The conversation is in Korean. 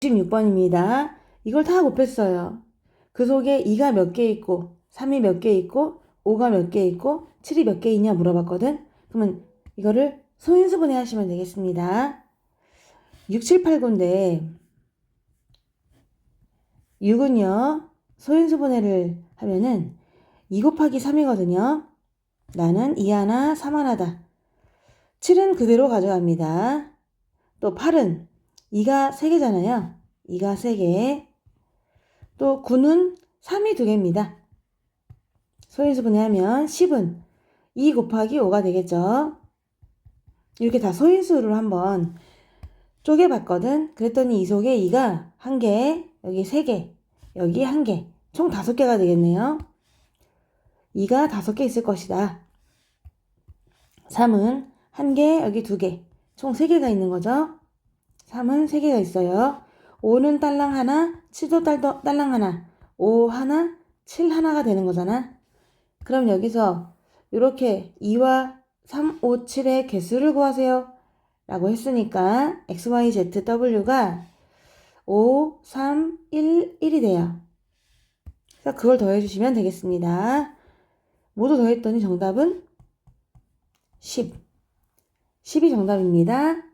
96번입니다. 이걸 다 곱했어요. 그 속에 2가 몇 개 있고, 3이 몇 개 있고, 5가 몇 개 있고, 7이 몇 개 있냐 물어봤거든? 그러면 이거를 소인수분해 하시면 되겠습니다. 6, 7, 8, 9인데, 6은요, 소인수분해를 하면은 2 곱하기 3이거든요. 나는 2 하나, 3 하나다. 7은 그대로 가져갑니다. 또 8은 2가 3개잖아요. 2가 3개. 또 9는 3이 2개입니다. 소인수 분해 하면 10은 2 곱하기 5가 되겠죠. 이렇게 다 소인수를 한번 쪼개봤거든. 그랬더니 이 속에 2가 1개, 여기 3개, 여기 1개, 총 5개가 되겠네요. 2가 5개 있을 것이다. 3은 1개, 여기 2개, 총 3개가 있는 거죠. 3은 3개가 있어요. 5는 딸랑 하나, 7도 딸, 딸랑 하나, 5 하나, 7 하나가 되는 거잖아. 그럼 여기서 이렇게 2와 3, 5, 7의 개수를 구하세요. 라고 했으니까 x, y, z, w가 5, 3, 1, 1이 돼요. 그래서 그걸 더해주시면 되겠습니다. 모두 더했더니 정답은 10. 10이 정답입니다.